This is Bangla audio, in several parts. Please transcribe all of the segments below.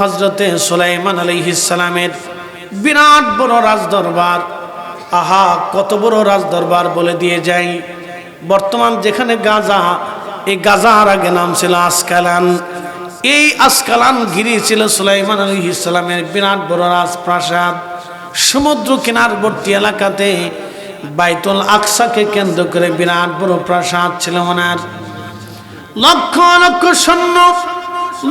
হজরতে সুলাইমান আলাইহিসালামের বিরাট বড় রাজদরবার। আহা, কত বড় রাজদরবার বলে দিয়ে যাই। বর্তমান যেখানে গাজা, এই গাজার আগে নাম ছিল আসকালান। এই আসকালান গিরি ছিল সুলাইমান আলী ইসলামের বিরাট বড় রাজপ্রাসাদ। সমুদ্র কিনারবর্তী এলাকাতে বাইতুল আকসাকে কেন্দ্র করে বিরাট বড় প্রাসাদ ছিল ওনার। লক্ষ লক্ষ সৈন্য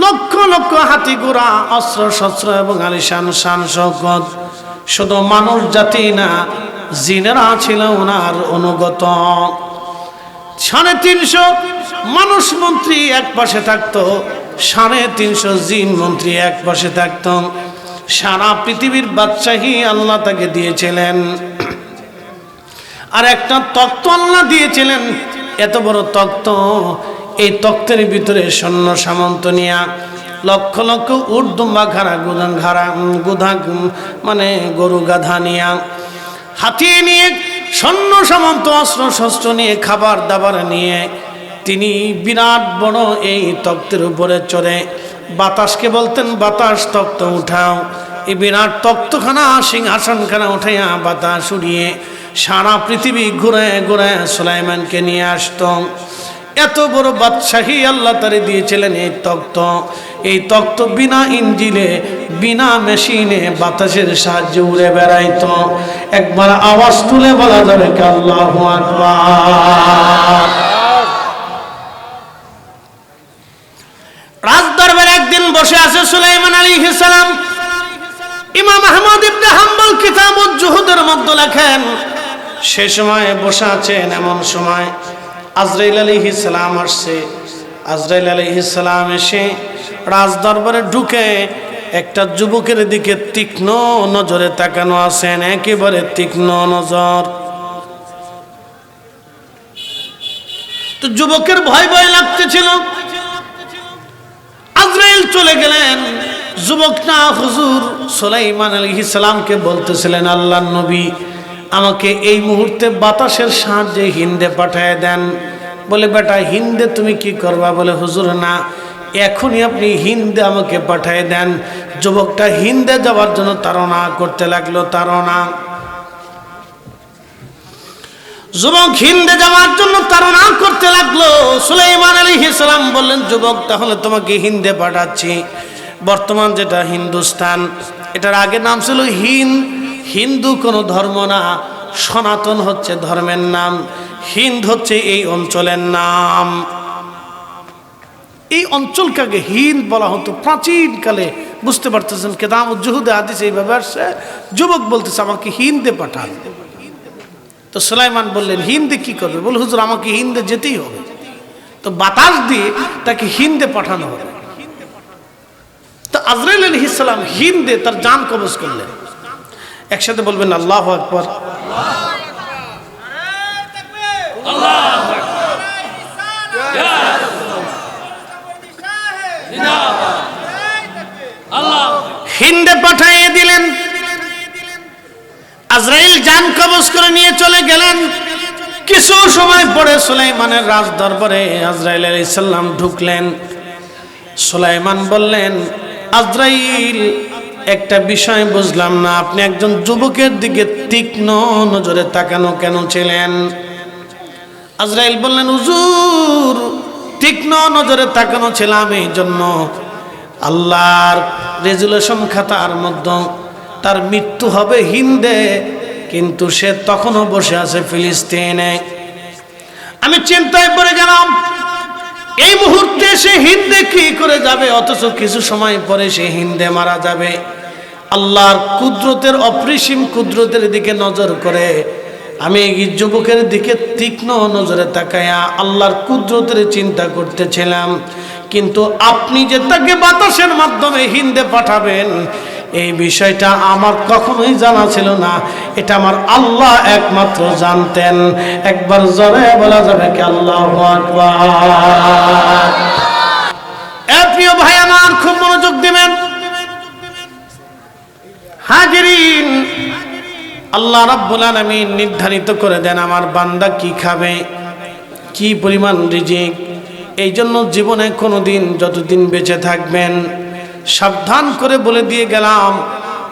লক্ষ লক্ষ হাতি ঘোড়া, অস্ত্র শস্ত্র এবং আলিশান শান শৌকত শুধু মানুষ জাতি না, জিনেরা ছিল ওনার অনুগত। সাড়ে তিনশো মানুষ মন্ত্রী এক পাশে থাকতো, সাড়ে তিনশো জিন মন্ত্রী এক পাশে থাকতো। সারা পৃথিবীর বাদশাহী আল্লাহ তাকে দিয়েছিলেন। আর একটা তত্ত্ব আল্লাহ দিয়েছিলেন, এত বড় তত্ত্ব এই তত্ত্বের ভিতরে সৈন্য সামন্ত নিয়া লক্ষ লক্ষ উর্দুম্বা ঘাড়া, গুদান ঘাড়া গুধা মানে গরু গাধা নিয়া হাতিয়ে নিয়ে সৈন্য সামন্ত অস্ত্র শস্ত্র নিয়ে খাবার দাবার নিয়ে তিনি বিরাট বড় এই তক্তের উপরে চড়ে। বাতাসকে বলতেন, বাতাস তক্ত উঠাও। এই বিরাট তক্তখানা, সিংহাসনখানা উঠাইয়া বাতাস উড়িয়ে সারা পৃথিবী ঘুরে ঘুরে সুলাইমানকে নিয়ে আসত। এত বড় বাদশাহী আল্লাহ তারে দিয়েছিলেন এই তক্ত। এই তক্ত বিনা ইঞ্জিনে, বিনা মেশিনে বাতাসের সাহায্যে উড়ে বেড়াইত। একবার আওয়াজ তুলে বলা যাবে আল্লাহ রাজদরবারে একদিন বসে আছে সুলাইমান আলী সালাম। ইমাম আহমদ ইবনে হাম্বল কিতাব জুহুদের মধ্যে লেখেন, সে সময় বসে আছেন এমন সময় আজরাইল আলাইহিস সালাম আসছে। আজরাইল আলাইহিস সালাম এসে রাজ দরবারে ঢুকে একটা যুবকের দিকে তীক্ষ্ণ নজরে তাকানো আছেন, একেবারে তীক্ষ্ণ নজর। তো যুবকের ভয় ভয় লাগতেছিল। আজরাইল চলে গেলেন। যুবক না হুজুর সোলাইমান আলী ইসলামকে বলতেছিলেন আল্লাহ নবী আমাকে এই মুহূর্তে বাতাসের সাহায্যে হিন্দে পাঠায় দেন। বলে, বেটা, হিন্দে তুমি কি করবা? বলে, হুজুর, না, এখনই আপনি হিন্দে আমাকে পাঠায় দেন। যুবকটা হিন্দে যাওয়ার জন্য তাড়না করতে লাগল, তাড়না। যুবক হিন্দে যাওয়ার জন্য তাড়না করতে লাগল। সুলাইমান আলী ইসলাম বললেন, যুবক, তাহলে তোমাকে হিন্দে পাঠাচ্ছি। বর্তমান যেটা হিন্দুস্তান, এটার আগে নাম ছিল হিন্দ হিন্দু কোনো ধর্ম না, সনাতন হচ্ছে ধর্মের নাম, হিন্দ হচ্ছে এই অঞ্চলের নাম। এই অঞ্চলটাকে হিন্দ বলা হতো, প্রাচীনকালে। বুঝতে পারতেছেন কেদাম জুহুদে আদিস এইভাবে আসছে। যুবক বলতেছে, আমাকে হিন্দে পাঠান। তো সুলাইমান বললেন, হিন্দে কি করবে? বলে, হুজুর, আমাকে হিন্দে যেতেই হবে। তো বাতাস দিয়ে তাকে হিন্দে পাঠানো হবে তো আজরাইল আলী ইসলাম হিন্দে তার জান কবজ করলেন। একসাথে বলবেন আল্লাহ আকবর। হিন্দে পাঠাইয়ে দিলেন। আজরাইল জান কবজ করে নিয়ে চলে গেলেন। কিছু সময় পরে সুলাইমানের রাজ দরবারে আজরাইল আলাইসাল্লাম ঢুকলেন। সুলাইমান বললেন, আজরাইল একটা বিষয় বুঝলাম না, আপনি একজন যুবকের দিকে তীক্ষ্ণ নজরে তাকানো কেন ছিলেন? আজরাইল বললেন, হুজুর, তীক্ষ্ণ নজরে তাকানো ছিলাম এই জন্য আল্লাহর রেজুলেশন খাতার মধ্যে তার মৃত্যু হবে হিন্দে, কিন্তু সে তখনও বসে আছে ফিলিস্তিনে। আমি চিন্তায় পড়ে গেলাম, এই মুহূর্তে সে হিন্দে কি করে যাবে? অথচ কিছু সময় পরে সে হিন্দে মারা যাবে। আল্লাহর কুদরতের অপরিসীম কুদরতের দিকে নজর করে। আমি এই যুবকের দিকে তীক্ষ্ণ নজরে তাকায়া আল্লাহর কুদরতের চিন্তা করতেছিলাম। কিন্তু আপনি যে তাকে বাতাসের মাধ্যমে হিন্দে পাঠাবেন, এই বিষয়টা আমার কখনোই জানা ছিল না। এটা আমার আল্লাহ একমাত্র জানতেন। একবার জরে বলা যাবে কি আল্লাহ প্রিয় ভাই, আমার খুব মনোযোগ দিবেন। হাজিরিন। আল্লাহ রাব্বুল আলামিন নির্ধারিত করে দেন আমার বান্দা কি খাবে, কি পরিমাণ রিজিক, এই জন্য জীবনে কোনো দিন যতদিন বেঁচে থাকবেন, সাবধান করে বলে দিয়ে গেলাম,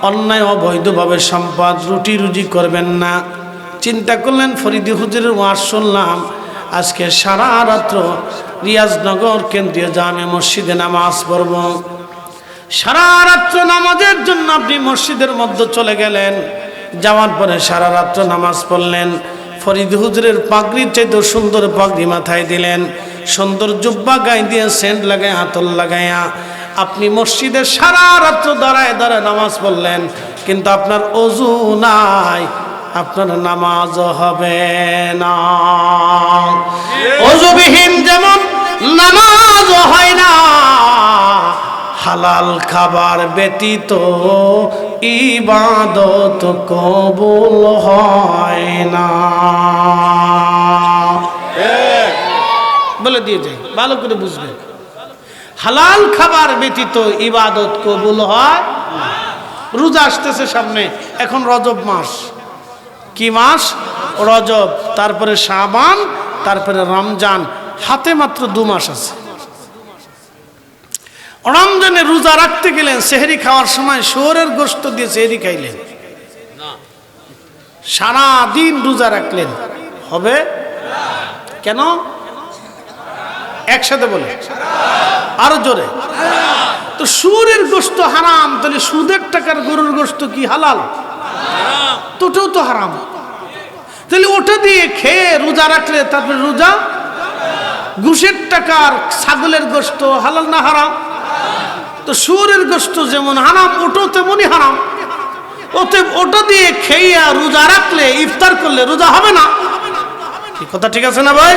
অন্যায় অবৈধভাবে সম্পদ রুটি রুজি করবেন না। চিন্তা করলেন ফরিদি হুজুরের ওয়াজ শুনলাম, আজকে সারা রাত্র রিয়াজনগর কেন্দ্রীয় জামে মসজিদে নামাজ পড়ব। সারা রাত্র নামাজের জন্য আপনি মসজিদের মধ্যে চলে গেলেন। যাওয়ার পরে সারা রাত্র নামাজ পড়লেন। ফরিদ হুজুরের পাগড়ির চাইতে সুন্দর পাগড়ি মাথায় দিলেন। সুন্দর জুব্বা গায়ে দিয়ে সেন্ট লাগায় হাতল লাগাইয়া আপনি মসজিদে সারা রাত্র দাঁড়ায় দাঁড়ায় নামাজ পড়লেন। কিন্তু আপনার অজু নাই, আপনার নামাজ হবে না। অজুবিহীন যেমন নামাজ হয় না হালাল খাবার ব্যতীত ইবাদত কবুল হয় না। বলে দিয়ে যাই ভালো করে বুঝবে। হালাল খাবার ব্যতীত ইবাদত কবুল হয় রোজা আসতেছে সামনে, এখন রজব মাস। কি মাস? রজব, তারপরে শাবান, তারপরে রমজান, হাতে মাত্র দু মাস আছে। রমজানে রোজা রাখতে গেলেন, সেহেরি খাওয়ার সময় শোরের গোস্ত দিয়ে সেহেরি খাইলেন। সারা দিন রোজা রাখলেন। হবে? কেন? একসাথে বলে। আরও জোরে। তো সুরের গোস্ত হারাম, তাহলে সুদের টাকার গরুর গোস্ত কি হালাল? তোটাও তো হারাম। তাহলে ওটা দিয়ে খেয়ে রোজা রাখলে তারপরে রোজা? ঘুষের টাকার ছাগলের গোস্ত হালাল না হারাম? তো সুরের গোস্ত যেমন হারাম, ওটাও তেমনই হারাম। ওতে ওটা দিয়ে খেয়ে রোজা রাখলে, ইফতার করলে রোজা হবে না। কথা ঠিক আছে না ভাই?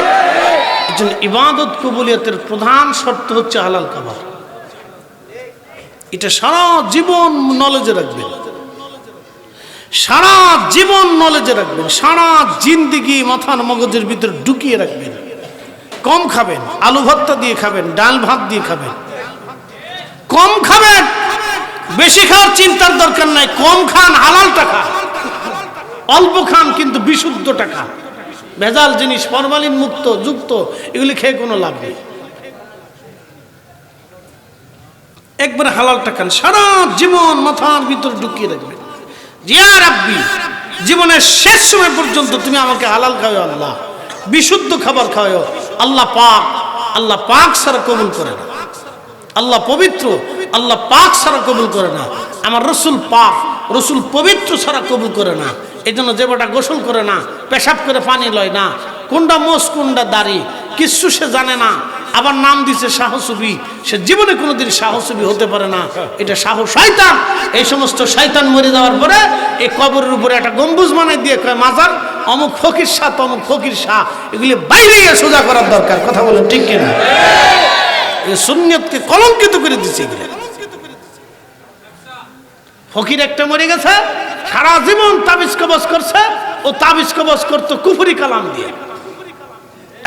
এই জন্য ইবাদত কবুলিয়তের প্রধান শর্ত হচ্ছে হালাল খাবার। এটা সারা জীবন নলেজে রাখবেন। সারা জীবন নলেজে রাখবেন। সারা জিন্দিগি মাথার মগজের ভিতরে ঢুকিয়ে রাখবেন। কম খাবেন। আলু ভর্তা দিয়ে খাবেন, ডাল ভাত দিয়ে খাবেন। কম খাবেন, বেশি খাওয়ার চিন্তার দরকার নাই, কম খান হালাল টাকা অল্প খান, কিন্তু বিশুদ্ধ টাকা ভেজাল জিনিস, ফরমালিন মুক্ত, যুক্ত, এগুলি খেয়ে কোনো লাভ নেই। একবার হালালটা খান, সারা জীবন মাথার ভিতর ঢুকিয়ে রাখবে জিয়া রাব্বি, জীবনের শেষ সময় পর্যন্ত তুমি আমাকে হালাল খাওয়াও আল্লাহ, বিশুদ্ধ খাবার খাওয়াও আল্লাহ পাক আল্লাহ পাক সারা কবুল করে না। আল্লাহ পবিত্র, আল্লাহ পাক সারা কবুল করে না। আমার রসুল পাক, রসুল পবিত্র সারা কবুল করে না। এই জন্য যে গোসল করে না, পেশাব করে পানি লয় না। কোনটা মোষ কোনটা দাড়ি, কিচ্ছু সে জানে না। আবার নাম দিছে সাহসুবি। সে জীবনে কোনোদিন সাহসুবি হতে পারে না। এটা সাহস শয়তান। এই সমস্ত শয়তান মরে যাওয়ার পরে এই কবরের উপরে একটা গম্বুজ বানাই দিয়ে কয়, মাজার, অমুক ফকির শাহ তমুক ফকির শাহ এগুলি বাইরে সোজা করার দরকার। কথা বলেন ঠিক কিনা? সুন্নিয়তকে কলঙ্কিত করে দিচ্ছে ফকির একটা মরে গেছে, সারা জীবন তাবিজ কবজ করছে, ও তাবিজ কবজ করতো কুফুরি কালাম দিয়ে।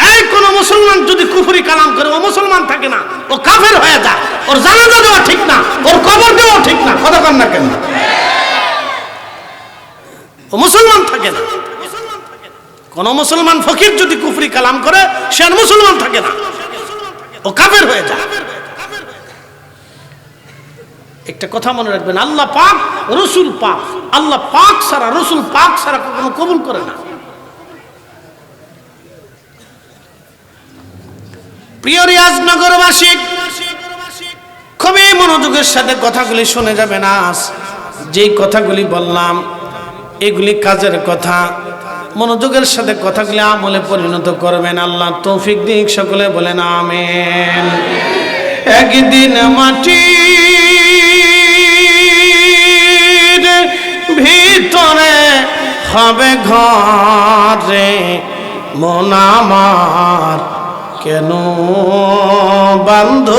এই কোন মুসলমান যদি কুফুরি কালাম করে, ও মুসলমান থাকে না, ও কাফের হয়ে যায়, ওর জানাজা দেওয়া ঠিক না, ওর কবর দেওয়া ঠিক না, কথা না কেন? ও মুসলমান থাকে না। কোন মুসলমান ফকির যদি কুফরি কালাম করে, সে মুসলমান থাকে না। ও কাফের হয়ে যায় একটা কথা মনে রাখবেন, আল্লাহ পাক রসুল পাক, আল্লাহ পাক সারা রসুল পাক সারা কখনো কবুল করে না। প্রিয় খুবই মনোযোগের সাথে কথাগুলি শুনে যাবেন আজ যেই কথাগুলি বললাম, এগুলি কাজের কথা। মনোযোগের সাথে কথাগুলি আমলে পরিণত করবেন। আল্লাহ তৌফিক দিক, সকলে বলেন আমেন। একদিন মাটি ভিতরে হবে ঘরে মন আমার কেন বান্ধ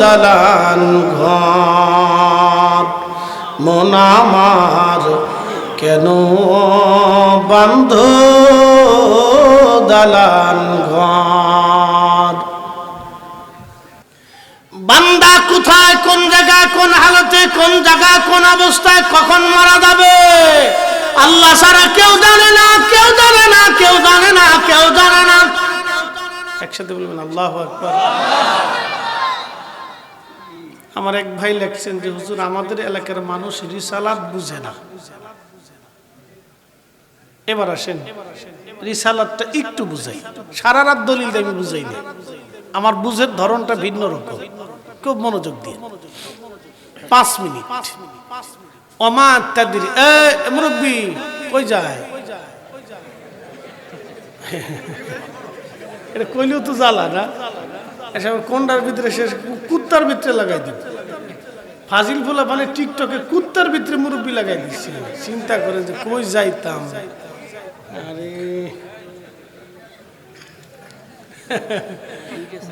দালান ঘর? মন আমার কেন বান্ধ দালান বান্দা কোথায়, কোন জায়গায় কোন হালতে, কোন জায়গা, কোন অবস্থায়, কখন মারা যাবে? আল্লাহ সারা কেউ জানে না, কেউ জানে না, কেউ জানে না, কেউ জানে না। একসাথে বলবেন, আল্লাহ আমার এক ভাই লেখছেন যে, হুজুর, আমাদের এলাকার মানুষ রিসালাত বুঝে না। এবার আসেন। রিসালাতটা একটু বুঝাই। সারা রাত দলিল আমি বুঝাই না আমার বুঝের ধরনটা ভিন্ন রকম। খুব মনোযোগ দিয়ে। পাঁচ মিনিট। অমা মুরব্বী, কই যায়? এটা কইলেও তো জ্বালা না। এসব কোনটার ভিতরে শেষ, কুত্তার ভিতরে লাগাই দিব। ফাজিল ফুলা মানে টিকটকে কুত্তার ভিতরে মুরব্বী লাগাই দিচ্ছে। চিন্তা করে যে কই যাইতাম। আরে।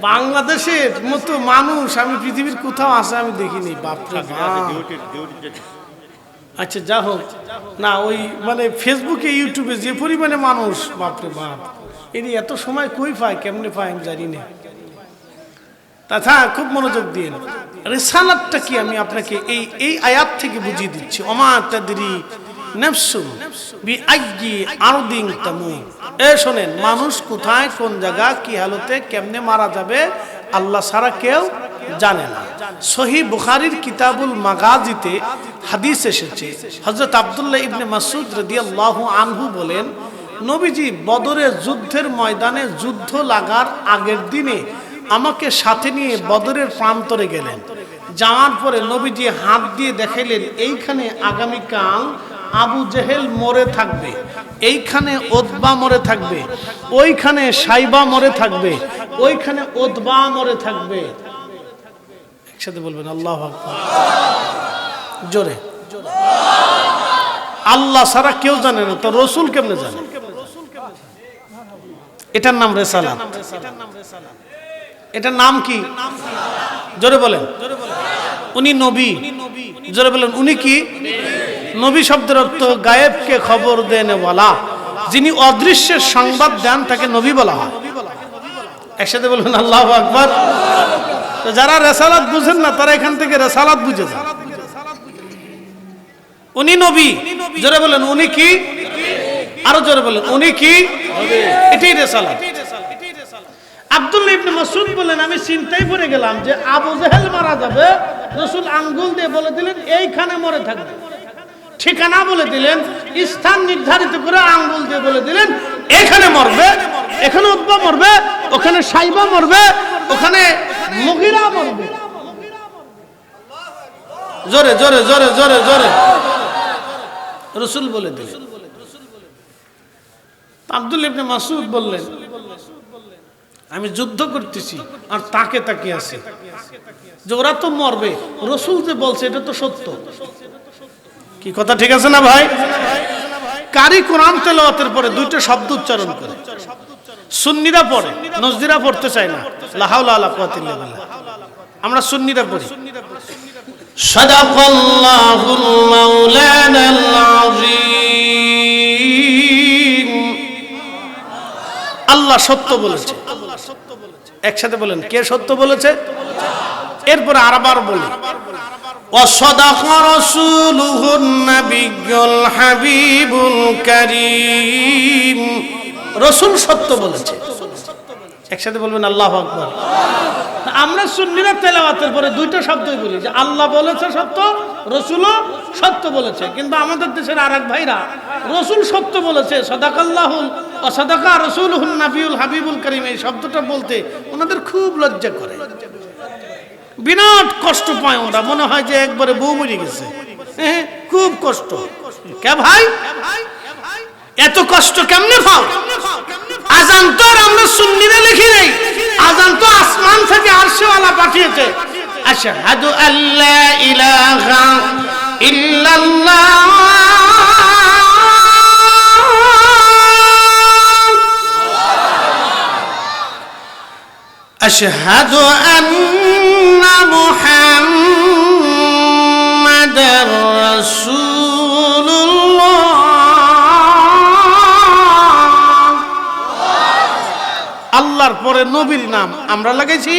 বাংলাদেশের মতো মানুষ আমি পৃথিবীর কোথাও আছে আমি দেখিনি বাপরে আচ্ছা যা হোক না ওই মানে ফেসবুকে ইউটিউবে যে পরিমাণে মানুষ বাপরে বাপ এটি এত সময় কই পায় কেমনে পায় আমি জানি না। তথা খুব মনোযোগ দিয়ে। রেসালাতটা কি আমি আপনাকে এই এই আয়াত থেকে বুঝিয়ে দিচ্ছি। অমা তাদেরই মানুষ কোথায়, কোন জায়গা, কি হালতে, কেমনে মারা যাবে, আল্লাহ কেউ জানে না। সহি বুখারির কিতাবুল মাগাজিতে হাদিস এসেছে। হজরত আবদুল্লাহ ইবনে মাসুদ রাদিয়াল্লাহু আনহু বলেন, নবীজি বদরের যুদ্ধের ময়দানে যুদ্ধ লাগার আগের দিনে আমাকে সাথে নিয়ে বদরের প্রান্তরে গেলেন। যাওয়ার পরে নবীজি হাত দিয়ে দেখাইলেন, এইখানে আগামীকাল আবু জেহেল মরে থাকবে, এইখানে ওদবা মরে থাকবে, ওইখানে সাইবা মরে থাকবে, ওইখানে ওদবা মরে থাকবে। একসাথে বলবেন, আল্লাহ জোরে। আল্লাহ সারা কেউ জানে না, তো রসুল কেমনে জানে? এটার নাম রেসালাত। এটার নাম কি? জোরে বলেন। উনি নবী। জোরে বলেন, উনি কি? নবী শব্দের অর্থ গায়েবকে খবর দেন বলা যিনি অদৃশ্যের সংবাদ দেন তাকে নবী বলা হয়। একসাথে বলবেন, আল্লাহ আকবর। তো যারা রেসালাত বুঝেন না, তারা এখান থেকে রেসালাত বুঝে যান। উনি নবী। জোরে বলেন, উনি কি? আরও জোরে বলেন, উনি কি? এটাই রেসালাত। আব্দুল্লাহ ইবনে মাসউদ বলেন, আমি চিন্তায় পড়ে গেলাম যে আবু জাহেল মারা যাবে, রসুল আঙ্গুল দিয়ে বলে দিলেন, এইখানে মরে থাকবে। ঠিকানা বলে দিলেন, স্থান নির্ধারিত করে আঙ্গুল দিয়ে বলে দিলেন, এখানে মরবে, এখানে উদ্বা মরবে, ওখানে সাইবা মরবে, ওখানে মহিরা মরবে। জোরে জোরে জোরে জোরে জোরে। রসুল বলে দিলেন। আব্দুল ইবনে মাসুদ বললেন আমি যুদ্ধ করতেছি আর তাকে তাকে আছে যে ওরা তো মরবে রসুল যে বলছে এটা তো সত্য কি কথা ঠিক আছে না ভাই কারি কোরআন তেলাওয়াতের পরে দুইটা শব্দ উচ্চারণ করে সুন্নিরা পড়ে নজদিরা পড়তে চায় না লাহাউলা আলা কুয়াতিল্লাহ বিল্লাহ। আমরা সুন্নিরা পড়ি صدق الله المولانا العظيم আল্লাহ সত্য বলেছে একসাথে বলেন কে সত্য বলেছে এরপরে আরবার বলি وصدق رسوله النبي الحبيب الكريم রসুল সত্য বলেছে একসাথে বলবেন আল্লাহ আকবর আমরা সুন্নিরা তেলাওয়াতের পরে দুইটা শব্দই বলি যে আল্লাহ বলেছে সত্য রসুলও সত্য বলেছে কিন্তু আমাদের দেশের আর এক ভাইরা রসুল সত্য বলেছে সদাকাল্লাহুল অসদাকা রসুল নাবিউল হাবিবুল করিম এই শব্দটা বলতে ওনাদের খুব লজ্জা করে। বিরাট কষ্ট পায় ওরা মনে হয় যে একবারে বউ মরে গেছে। হ্যাঁ, খুব কষ্ট। কে ভাই? এত কষ্ট কেমনে পাও? আজান তো আমরা সুন্নিরা লিখি নাই। আজান তো আসমান থেকে আরশেওয়ালা পাঠিয়েছে। আশহাদু আল্লা ইলাহা ইল্লাল্লাহ। আশহাদু আন্না মুহাম্মাদার রাসূলুল্লাহ আল্লাহর পরে নবীর নাম আমরা লাগাইছি?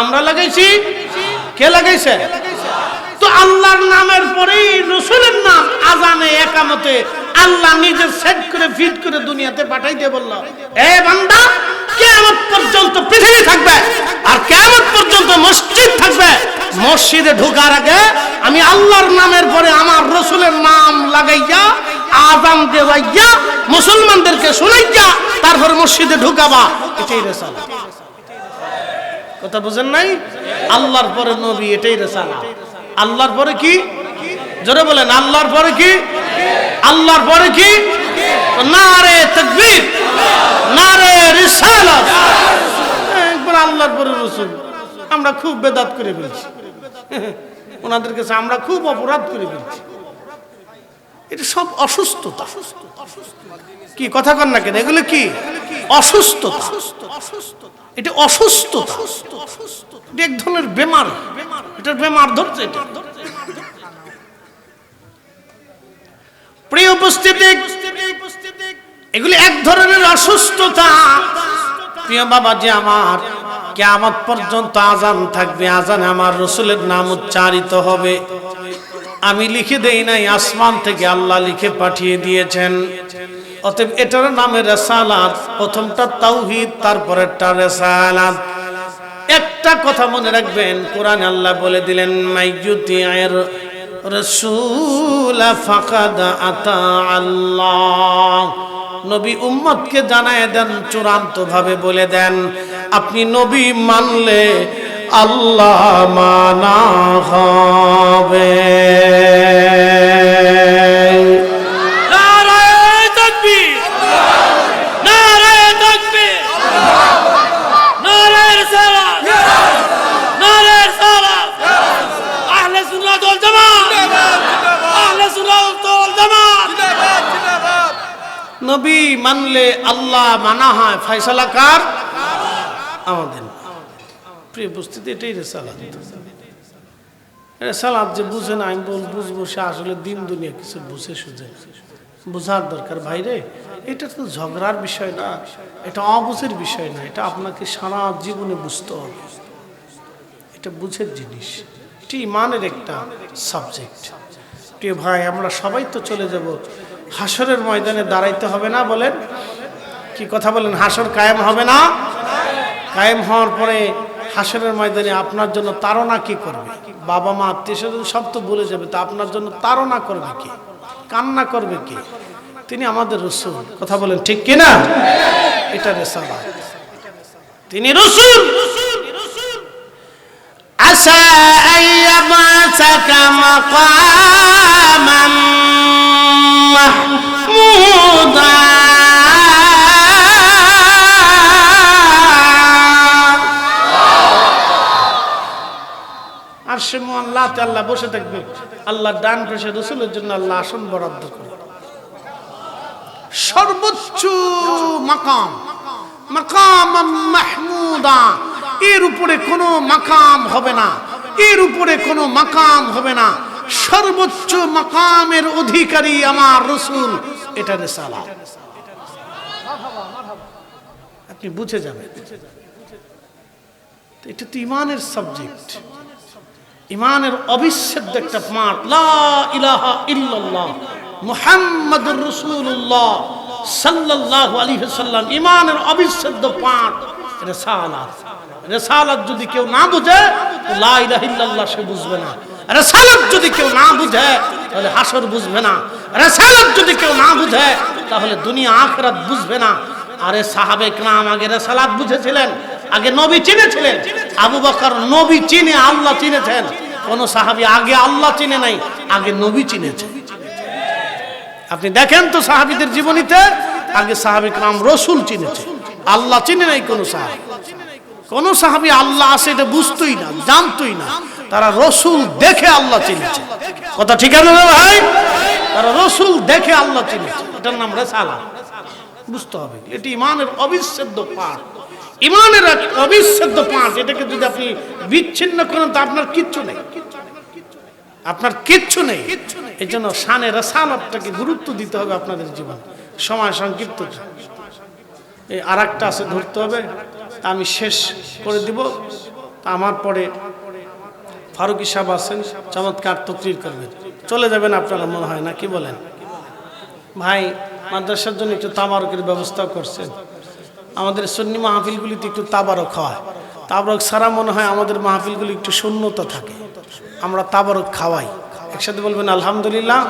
আমরা লাগাইছি? কে লাগাইছে? তো আল্লাহর নামের পরেই রসুলের নাম আজানে একামতে আল্লাহ নিজে সেট করে ফিট করে দুনিয়াতে পাঠাইতে বলল, এ বান্দা কেয়ামত পর্যন্ত পৃথিবী থাকবে আর কেয়ামত পর্যন্ত মসজিদ থাকবে। মসজিদে ঢোকার আগে আমি আল্লাহর নামের পরে আমার রসুলের নাম লাগাইয়া, আজান দেওয়াইয়া, মুসলমানদেরকে শুনাইয়া তারপর মসজিদে ঢুকাবা। এটাই রেসালা কথা বুঝেন নাই? আল্লাহর পরে নবী, এটাই রেসালা আল্লাহর পরে কি? জোরে বলেন, আল্লাহর পরে কি? আল্লাহর পরে কি? নারে তাকবীর। আমরা খুব বেদাত করে ফেলছি। ওনাদের কাছে আমরা খুব অপরাধ করে ফেলছি। এটা সব অসুস্থতা। কি, কথা কন না কেন? এগুলো কি? অসুস্থতা। এটা অসুস্থতা। এটা এক ধরনের বেমার। এটার বেমার ধরছে প্রিয় উপস্থিতি এগুলি এক ধরনের অসুস্থতা। প্রিয় বাবা যে আমার, কেয়ামত পর্যন্ত আজান থাকবে আজান আমার রসুলের নাম উচ্চারিত হবে। আমি লিখে দেই নাই, আসমান থেকে আল্লাহ লিখে পাঠিয়ে দিয়েছেন। অতএব এটার নামে রেসালাত, প্রথমটা তাওহিদ, তারপরেরটা রেসালাত। একটা কথা মনে রাখবেন, কোরআন আল্লাহ বলে দিলেন মাইয়ুতি আয়ের রসুল ফাকাদ আতা আল্লাহ। নবী উম্মতকে জানায় দেন চূড়ান্ত ভাবে বলে দেন আপনি নবী মানলে আল্লাহ মানা হবে। মানলে আল্লাহ মানা হয়। ফয়সালা কার? আমাদের। প্রিয় উপস্থিতি, এটাই রেসালাত। রেসালাত যে বুঝে না, আমি বল বুঝব সে আসলে দিন দুনিয়া কিছু বুঝে সুঝে। বোঝার দরকার। ভাইরে, এটা তো ঝগড়ার বিষয় না। এটা অবুঝের বিষয় না। এটা আপনাকে সারা জীবনে বুঝতে হবে। এটা বুঝের জিনিস। এটি ইমানের একটা সাবজেক্ট প্রিয় ভাই, আমরা সবাই তো চলে যাব। হাসরের ময়দানে দাঁড়াইতে হবে না বলেন। কি কথা বলেন? হাসর কায়েম হবে না? কায়েম হওয়ার পরে হাসরের ময়দানে আপনার জন্য তারা কি করবে? বাবা, মা আত্মীয় স্বজন সব তো বলে যাবে, তা আপনার জন্য তারা করবে কি? কান্না করবে কি? তিনি আমাদের রসুল। কথা বলেন, ঠিক কিনা এটা রেসাবাদ তিনি রসুল। আসা আইয়া মা মাকাম আল্লাহতে আল্লাহ বসে থাকবে। আল্লাহ ডান পেশে রসুলের জন্য আল্লাহ আসন বরাদ্দ করে। সর্বোচ্চ মাকাম। মাকাম মাহমুদা। এর উপরে কোনো মাকাম হবে না। এর উপরে কোনো মাকাম হবে না। সর্বোচ্চ মাকামের অধিকারী আমার রসুল। এটা আপনি বুঝে যাবেন। এটা তো ইমানের সাবজেক্ট ইমানের অবিচ্ছেদ্য একটা পাঠ ইলাহা ইল্লাল্লাহ। মুহাম্মাদুর রাসূলুল্লাহ সাল্লাল্লাহু আলাইহি সাল্লাম ইমানের অবিচ্ছেদ্য পাঠ রেসালাত। রেসালাত যদি কেউ না বুঝে লা ইলাহা ইল্লাল্লাহ সে বুঝবে না। রেসালাত যদি কেউ না বুঝে, তাহলে হাসর বুঝবে না। রেসালাত যদি কেউ না বুঝে, তাহলে দুনিয়া আখরাত বুঝবে না। আরে সাহাবে কেনা আগে রেসালাত বুঝেছিলেন। আগে নবী চিনেছিলেন। আবু বকর নবী চিনে আল্লাহ চিনেছেন। কোন সাহাবি আগে আল্লাহ চিনে নাই, আগে নবী চিনেছেন আপনি দেখেন তো সাহাবিদের জীবনীতে, আগে সাহাবি কাম রসুল চিনেছে। আল্লাহ চিনে নাই কোন সাহাবি। কোন সাহাবি আল্লাহ আছে এটা বুঝতোই না, জানতোই না। তারা রসুল দেখে আল্লাহ চিনেছে। কথা ঠিক আছে ভাই? তারা রসুল দেখে আল্লাহ চিনেছে। এটার নাম রেসালা বুঝতে হবে, এটি ইমানের অবিচ্ছেদ্য পাঠ। ইমানের অবিচ্ছেদ্য পাঁচ, এটাকে যদি আপনি বিচ্ছিন্ন করেন, তা আপনার কিচ্ছু নেই। আপনার কিচ্ছু নেই। এই জন্য শানে রসালতটাকে গুরুত্ব দিতে হবে আপনাদের জীবন। সময় সংক্ষিপ্ত। এই আর একটা আছে, ধরতে হবে। আমি শেষ করে দিব। আমার পরে ফারুকি সাহেব আছেন, চমৎকার তকরির করবেন। চলে যাবেন আপনারা, মনে হয় না, কি বলেন? ভাই, মাদ্রাসার জন্য একটু তামারকের ব্যবস্থা করছেন। আমাদের সন্নি মাহফিলগুলিতে একটু তাবারক হয় তাবারক ছাড়া মনে হয় আমাদের মাহফিলগুলি একটু শূন্যতা থাকে। আমরা তাবারক খাওয়াই। একসাথে বলবেন, আলহামদুলিল্লাহ।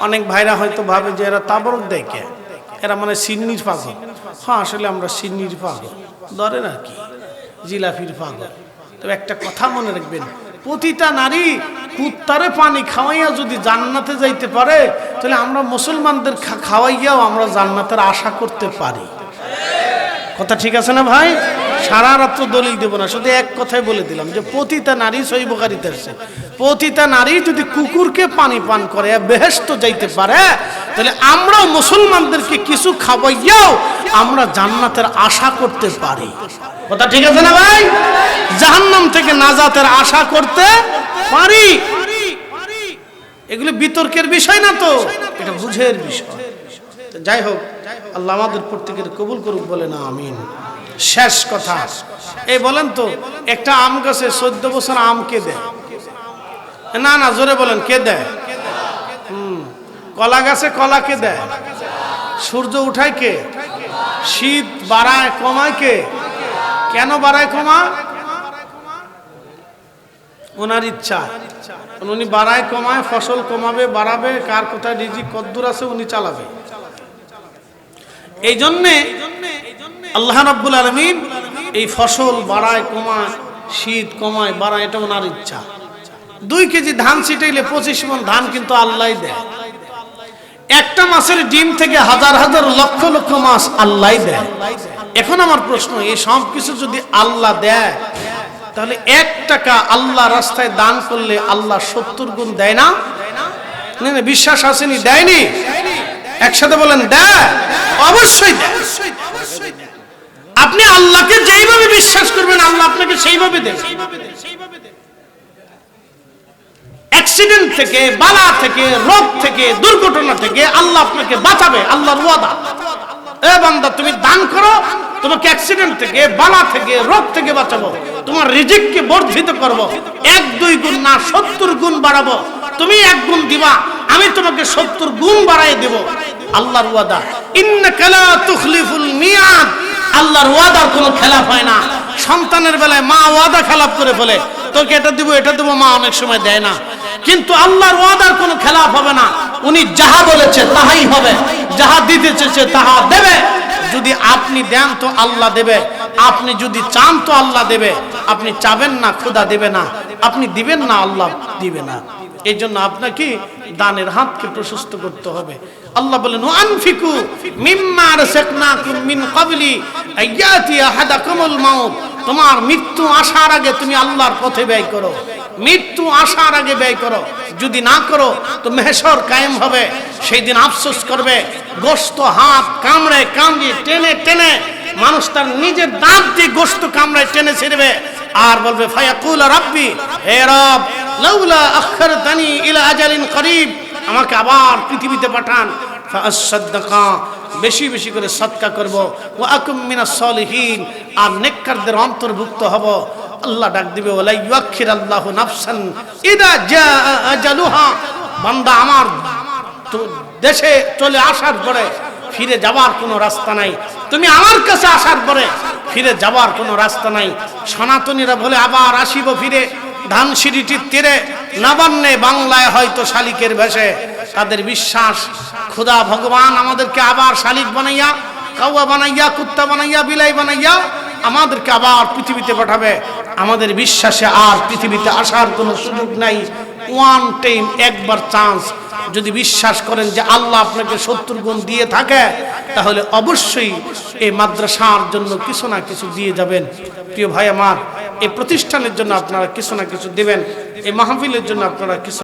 অনেক ভাইরা হয়তো ভাবে যে এরা তাবারক দেয় কে? এরা মানে সিন্নির পাগল। হ্যাঁ আসলে আমরা সিন্নির পাগল। ধরেন আর কি জিলাফির পাগল। তবে একটা কথা মনে রাখবেন, প্রতিটা নারী কুত্তারে পানি খাওয়াইয়া যদি জান্নাতে যাইতে পারে, তাহলে আমরা মুসলমানদের খাওয়াইয়াও আমরা জান্নাতের আশা করতে পারি। কথা ঠিক আছে না ভাই? সারা রাত্র দলিল দেব না, শুধু এক কথাই বলে দিলাম যে প্রতিটা নারী সই বোকারিতে আসছে প্রতিটা নারী যদি কুকুরকে পানি পান করে বেহেস্ত যাইতে পারে, তাহলে আমরাও মুসলমানদেরকে কিছু খাওয়াইয়াও আমরা জান্নাতের আশা করতে পারি। কথা ঠিক আছে না ভাই? জাহান্নাম থেকে নাজাতের আশা করতে পারি। এগুলো বিতর্কের বিষয় না তো, এটা বুঝের বিষয়। যাই হোক আল্লাহ আমাদের প্রত্যেকের কবুল করুক বলে না, আমিন। শেষ কথা। এই বলেন তো, একটা আম গাছে চোদ্দ বছর আম কে দেয়? না না, জোরে বলেন, কে দেয়? হুম, কলা গাছে কলা কে দেয়? সূর্য উঠায় কে? শীত বাড়ায়, কমায় কে? কেন বাড়ায় কমা ওনার ইচ্ছা। উনি বাড়ায়, কমায়, ফসল কমাবে, বাড়াবে, কার কোথায় রিজিক, কদ্দুর আছে, উনি চালাবে। এই জন্যে আল্লাহ রাব্বুল আলমিন এই ফসল বাড়ায়, কমায়, শীত কমায়, বাড়ায় এটা ওনার ইচ্ছা। দুই কেজি ধান ছিটাইলে পঁচিশ মন ধান কিন্তু আল্লাহ দেয়। একটা মাছের ডিম থেকে হাজার হাজার লক্ষ লক্ষ মাছ আল্লাহ দেয়। এখন আমার প্রশ্ন, এই সব কিছু যদি আল্লাহ দেয়, তাহলে এক টাকা আল্লাহ রাস্তায় দান করলে আল্লাহ সত্তর গুণ দেয় না? বিশ্বাস আসেনি দেয়নি? একসাথে বলেন, দেয়। অবশ্যই আপনি আল্লাহকে যেইভাবে বিশ্বাস করবেন, আল্লাহ আপনাকে সেইভাবে দেবে। অ্যাক্সিডেন্ট থেকে, বালা থেকে, রোগ থেকে, দুর্ঘটনা থেকে আল্লাহ আপনাকে বাঁচাবে, আল্লাহর ওয়াদা। এ বান্দা, তুমি দান করো, তোমাকে অ্যাক্সিডেন্ট থেকে, বালা থেকে, রোগ থেকে বাঁচাবো। তোমার রিজিককে বর্ধিত করব। এক, দুই গুণ না, সত্তর গুণ বাড়াবো। তুমি এক গুণ দিবা, আমি তোমাকে সত্তর গুণ বাড়াই দেব। আল্লাহর ওয়াদা। আল্লাহর ওয়াদার কোনো খেলাফ হয় না। সন্তানের বেলায় মা ওয়াদা খেলাফ করে ফেলে। তোকে এটা দিব এটা দিব, মা অনেক সময় দেয় না। কিন্তু আল্লাহর ওয়াদার কোনো খেলাফ হবে না। উনি যাহা বলেছে তাহাই হবে। যাহা দিতে চেয়েছে তাহা দেবে। যদি আপনি দেন তো আল্লাহ দেবে। আপনি যদি চান তো আল্লাহ দেবে। আপনি চাবেন না খোদা দেবে না। আপনি দিবেন না, আল্লাহ দিবে না। এই জন্য আপনাকে দানের হাতকে প্রশস্ত করতে হবে। আল্লাহ বলেন আনফিকু মিম্মা রাসাকনাকুম মিন ক্বাবলি আইয়াতি আহাদাকুমুল মাউত। তোমার মৃত্যু আসার আগে তুমি আল্লাহর পথে ব্যয় করো। মৃত্যু আসার আগে ব্যয় করো। যদি না করো, তো মেহসর কায়েম হবে। সেই দিন আফসোস করবে। গোস্ত হাত কামড়ে কামড়ে টেনে টেনে মানুষ তার নিজের দাঁত দিয়ে গোস্ত কামড়ে টেনে ছেড়বে। আর বলবে, ফায়াকুল রাব্বি, হে রব, লাউলা আখরতানি ইলা আজালিন করিব। আমাকে আবার পৃথিবীতে পাঠান। ফাআসাদ্দাকা বেশি বেশি করে সৎকা করব। ও আকুম মিনাস সলিহিন, আর নেককারদের অন্তর্ভুক্ত হব। আল্লাহ ডাক দিবে ওলাই ইউআখির আল্লাহু নাফসান ইদা জা আজালুহা। বান্দা আমার দেশে চলে আসার পরে ফিরে যাবার কোনো রাস্তা নাই। তুমি আমার কাছে আসার পরে ফিরে যাবার কোনো রাস্তা নাই। সনাতনীরা বলে, আবার আসিব ফিরে। ধান সিঁড়িটির তীরে নবান্নে বাংলায় হয়তো শালিকের ভেসে তাদের বিশ্বাস, খুদা ভগবান আমাদেরকে আবার শালিক বানাইয়া, কাউয়া বানাইয়া, কুত্তা বানাইয়া, বিলাই বানাইয়া আমাদেরকে আবার পৃথিবীতে পাঠাবে। আমাদের বিশ্বাসে আর পৃথিবীতে আসার কোনো সুযোগ নাই। ওয়ান টাইম একবার চান্স যদি বিশ্বাস করেন যে আল্লাহ আপনাকে সত্তর গুণ দিয়ে থাকে, তাহলে অবশ্যই এই মাদ্রাসার জন্য কিছু না কিছু দিয়ে যাবেন। প্রিয় ভাই আমার, এই প্রতিষ্ঠানের জন্য আপনারা কিছু না কিছু দেবেন, এই মাহফিলের জন্য আপনারা কিছু